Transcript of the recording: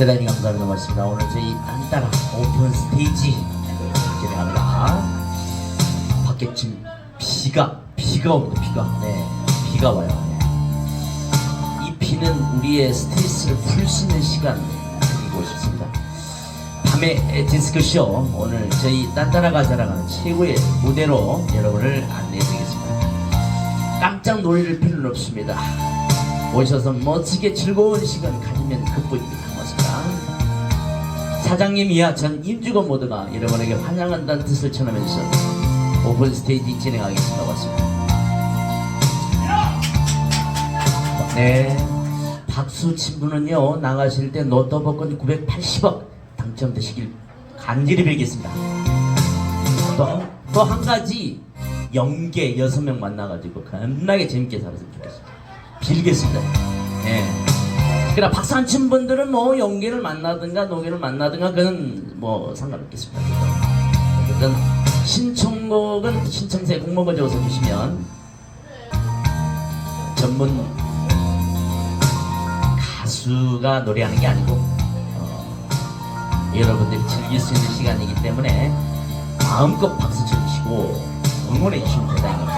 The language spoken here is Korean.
대단히 감사합니다. 고맙습니다. 오늘 저희 안따라 오픈 스테이지 진행합니다. 밖에 지금 비가 비가 옵니다. 비가 네 비가 와요. 네. 이 비는 우리의 스트레스를 풀 수 있는 시간 드리고 싶습니다. 밤의 디스크쇼 오늘 저희 딴따라가 자랑하는 최고의 무대로 여러분을 안내해드리겠습니다. 깜짝 놀랄 필요는 없습니다. 오셔서 멋지게 즐거운 시간 가지면 그뿐입니다. 사장님 이하 전 임주건 모두가 여러분에게 환영한다는 뜻을 전하면서 오픈 스테이지 진행하겠습니다. 고맙습니다. 네. 박수 친 분은요, 나가실 때 노트복권 980억 당첨되시길 간절히 빌겠습니다. 또, 또 한 가지, 영계 여섯 명 만나가지고 겁나게 재밌게 살았으면 좋겠습니다. 빌겠습니다. 예. 그러나 박수 안 친 분들은 뭐 영계를 만나든가 노계를 만나든가 그건 뭐 상관없겠습니다. 어쨌든 신청곡은 신청서에 공모번 적어서 주시면 전문 가수가 노래하는 게 아니고 어, 여러분들이 즐길 수 있는 시간이기 때문에 마음껏 박수 쳐주시고 응원해 주시면 감사하겠습니다.